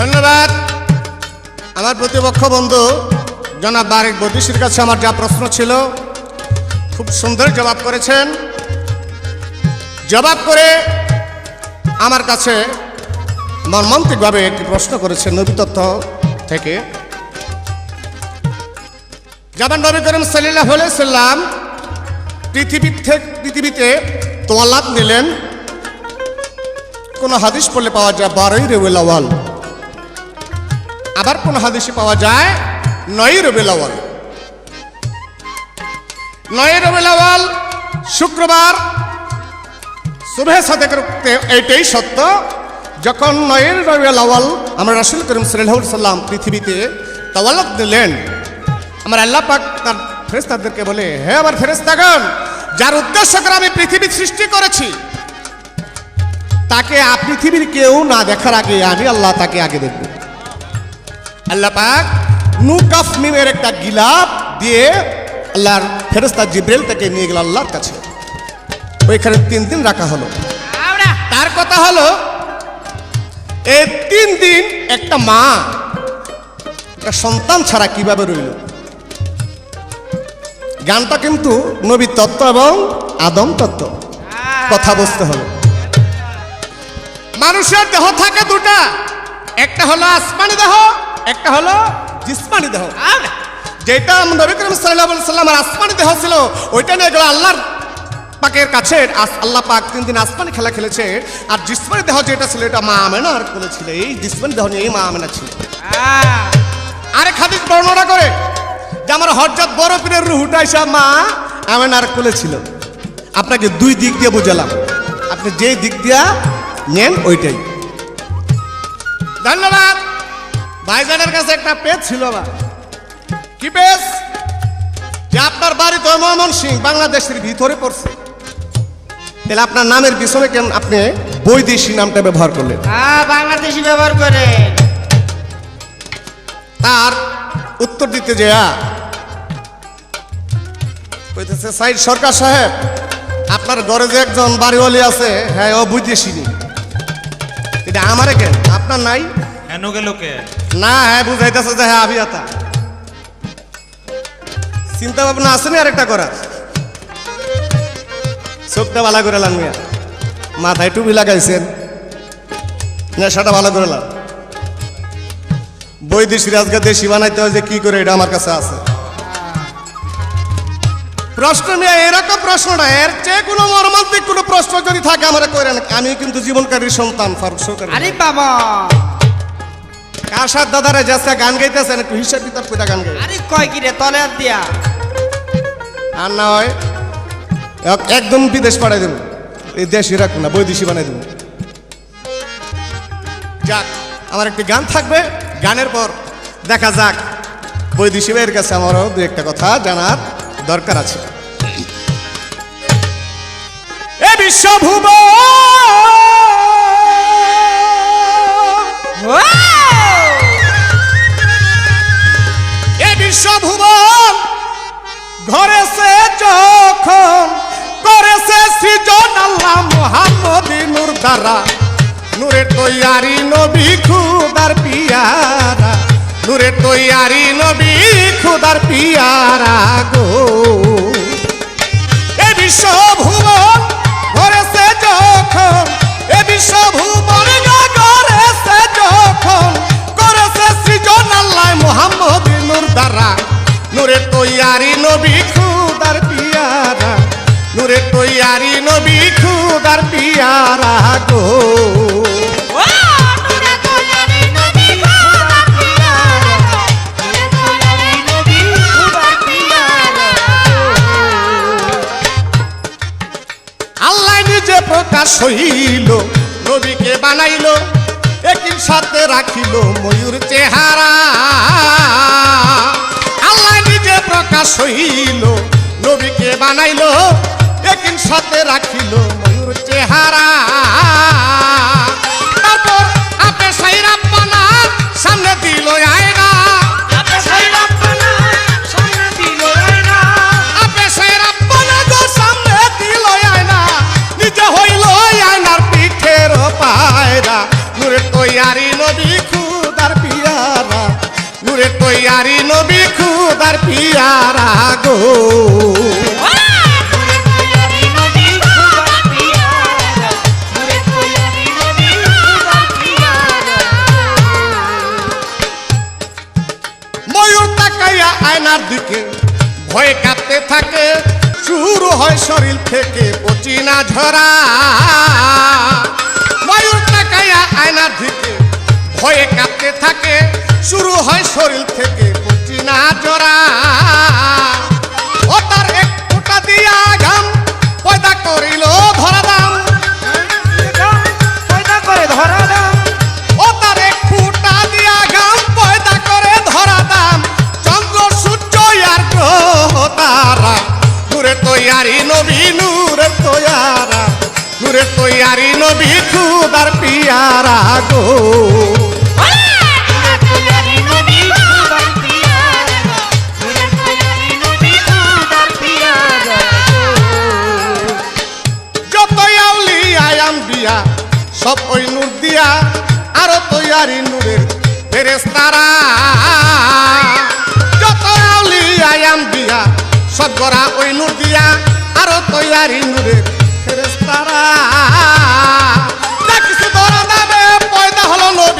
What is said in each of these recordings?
ধন্যবাদ। আমার প্রতিপক্ষ বন্ধু, জনাব বারেক বদিসির কাছে আমার যা প্রশ্ন ছিল, খুব সুন্দর জবাব করেছেন। জবাব করে আমার কাছে মর্মান্তিকভাবে একটি প্রশ্ন করেছেন নবী তথ্য থেকে। যেমন নবী করিম সাল্লাহ সাল্লাম পৃথিবী থেকে পৃথিবীতে তোয়ালাত নিলেন। কোনো হাদিস পড়লে পাওয়া যায়, বারোই রবিউল আওয়াল আবার কোন হাদিসে পাওয়া যায়? নয় রবিউল নয় রবিউল আওয়াল শুক্রবার। শুভে সাদেকের এইটাই সত্য, যখন নয়ের রবিউল আওয়াল আমরা রাসুল করিম সাল্লাহ সাল্লাম পৃথিবীতে তাওয়ালাত নিলেন আমার আল্লাহ পাক তার ফেরেস্তাদেরকে বলে, হে আমার ফেরেস্তাগণ যার উদ্দেশ্য করে আমি পৃথিবী সৃষ্টি করেছি, তাকে পৃথিবীর কেউ না দেখার আগে আমি আল্লাহ তাকে আগে দেখব। আল্লাহ পাক নুকাফ মিমের একটা গিলাপ দিয়ে আল্লাহর ফেরেস্তা জিব্রেল তাকে নিয়ে গেল আল্লাহর কাছে। ওইখানে তিন দিন রাখা হলো। তার কথা হলো এই তিন দিন একটা মা একটা সন্তান ছাড়া কীভাবে রইল? গানটা কিন্তু নবী তত্ত্ব এবং আদম তত্ত্ব। কথা বুঝতে হবে মানুষের দেহ থাকে দুটা। একটা হলো আসমানি দেহ একটা হলো জিসমানি দেহ। যেটা নবী করিম সাল্লামের আসমানি দেহ ছিল ওইটা নিয়ে গেল আল্লাহর পাকের কাছে। আস- আল্লাহ পাক তিন দিন আসমানি খেলা খেলেছে আর জিসমানি দেহ যেটা ছিল এটা মা আমেনার কোলে ছিল। এই জিসমানি দেহ নিয়ে এই মা আমেনা ছিল। আরেক হাদিস বর্ণনা করে যে আমার হরজত বড় পীরের রুহুটা এসে মা আমেনার কোলে ছিল। আপনাকে দুই দিক দিয়ে বুঝালাম। আপনি যে দিক দিয়া নেন ওইটাই। ধন্যবাদ। ভাইজানের কাছে একটা পেজ ছিল আমার কি পেজ? যে আপনার বাড়ি তো ময়মন সিং বাংলাদেশের ভিতরে পড়ছে। তাহলে আপনার নামের পিছনে কেন আপনি বৈদেশি নামটা ব্যবহার করলেন? হ্যাঁ বাংলাদেশি ব্যবহার করে তার উত্তর দিতে যেয়া কইতেছে সাইদ সরকার সাহেব আপনার ঘরে যে একজন বাড়িওয়ালি আছে হ্যাঁ ও বুঝতেছিনি এটা আমারে কেন? আপনার নাই? কেন গেল কে? না হ্যাঁ বুঝাইতেছে যে হ্যাঁ আবিয়াতা চিন্তা ভাবনা আছে না আরেকটা করার? চোখটা ভালো করে লাগবে মাথায় টুপি লাগাইছেন। নেশাটা ভালো করে লাগ বৈদেশিক আজকে দেশি বানাইতে হয় যে কি করে এটা আমার কাছে আছে। প্রশ্ন নিয়ে এরকম প্রশ্নটা, এর চেয়ে কোনো মর্মান্তিক কোনো প্রশ্ন যদি থাকে আমরা করেন আমি কিন্তু জীবনকারীর সন্তান, ফারুক সরকার আরে বাবা! কাশার দাদারে যাচ্ছে গান গাইতেছেন একটু হিসাব কিতাব করে গান গাই আরে কয় কি রে তলে হাত দিয়া। আর না হয় একদম বিদেশ পাঠাই দেবো। এই দেশই রাখব না বৈদেশি বানাই দেবো। যাক আমার একটি গান থাকবে। গানের পর দেখা যাক বৈদেশি ভাইয়ের কাছে আমারও দু একটা কথা জানার দরকার আছে। এ বিশ্বভুব ঘরেছে যখন করেছে সৃজন আল্লাহ মোহাম্মদ নূর দ্বারা। নূরে তৈয়ারি নবী খুদার পিয়ারা, নূরে তৈয়ারি নবী খুদার পিয়ারা গো। নূরে তৈয়ারি নবী খুদার পিয়ারা নূরে তৈয়ারি নবী খুদার পিয়ারা গো। আল্লাহ নিজে প্রকাশ হইল নবীকে বানাইল একই সাথে রাখিল ময়ূর চেহারা। প্রকাশ হইল নবীকে বানাইল একই সাথে রাখিল ময়ূর চেহারা। তারপর আপে সাইরা পানা সামনে দিল আয়না। হইল আয়নার পিঠের পায়রা। নূরে তৈয়ারি নবী খুদার পিয়ারা গো। ময়ূর তাকাইয়া আয়নার দিকে, ভয়ে কাঁপতে থাকে। শুরু হয় শরীর থেকে পচিনা ঝরা। ময়ূর তাকাইয়া আয়নার দিকে, ভয়ে কাঁপতে থাকে। শুরু হয় শরীর থেকে পচিনা ঝরা ও তার এক ফোঁটা দিয়া ঘাম, পয়দা করিল ধরা দাম করে ধরা দাও ও তার এক ফুটা দিয়া গাম পয়দা দাম তৈয়ারি নবী খুদার পিয়ারা গো। সব ওই নূর দিয়া, আরও তৈয়ারি নূরের ফেরেস্তারা যত আউলি আয়াম দিয়া সব গড়া ওই নূর দিয়া, আরও তৈয়ারি নূরের ফেরেস্তারা কিছু ধরা দাবে পয়দা হলো নবীর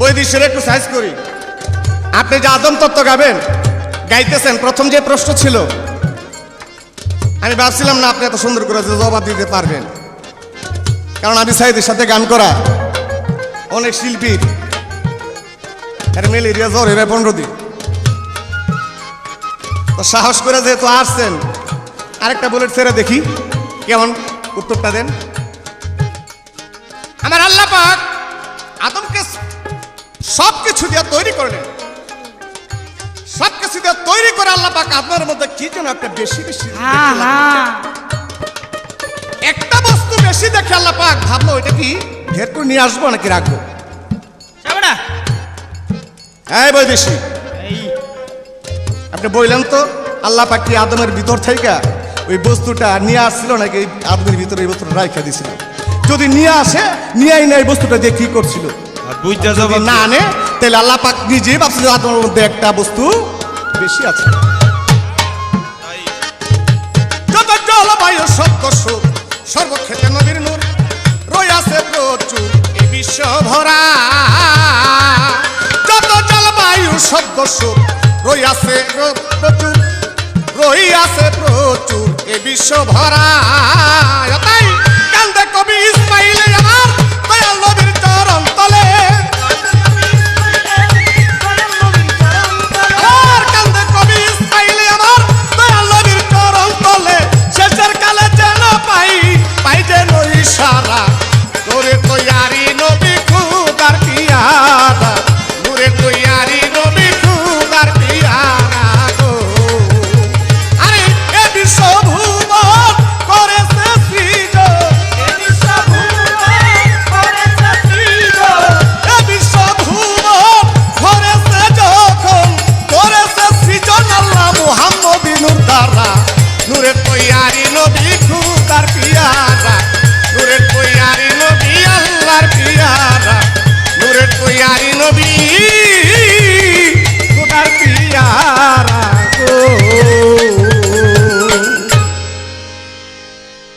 বৈদিশের একটু সাইজ করি। আপনি যে আদম তত্ত্ব গাবেন গাইতেছেন প্রথম যে প্রশ্ন ছিল আমি ভাবছিলাম না আপনি এত সুন্দর করে জবাব দিতে পারবেন। কারণ আমি সাইদের সাথে গান করা অনেক শিল্পীর ম্যালেরিয়া জ্বর এবার পনেরো দিন। তো সাহস করে যেহেতু আসছেন আরেকটা বুলেট ছেড়ে দেখি কেমন উত্তরটা দেন। আমার আল্লাহ পাক আদমকে সব কিছু দিয়ে তৈরি করলেন। সব কিছু দিয়ে তৈরি করে আল্লাহ পাক আপনার মধ্যে কি যেন একটা বেশি বেশি একটা বস্তু বেশি দেখে আল্লাহ পাক ভাবলো এটা কি? করে নিয়ে আসব নাকি রাখব? হ্যাঁ বৈদেশি। আপনি বললেন তো আল্লাহ পাক আদমের ভিতর থেকে ওই বস্তুটা নিয়ে আসছিল নাকি আদমের ভিতরে এই বস্তুটা রাইখা দিছিল? যদি নিয়ে আসে নিয়ে না এই বস্তুটা দিয়ে কি করছিল? বুঝতে না আনে তাহলে আল্লাহ পাক নিজে ভাবছে যে আদমের মধ্যে একটা বস্তু বেশি আছে। যত সত্য সুখ সর্বক্ষেত্রে বিশ্ব ভরা। যত জলবায়ু শব্দ সুর রই আছে প্র- প্রচুর রই আছে প্রচুর এ বিশ্ব ভরা। তাই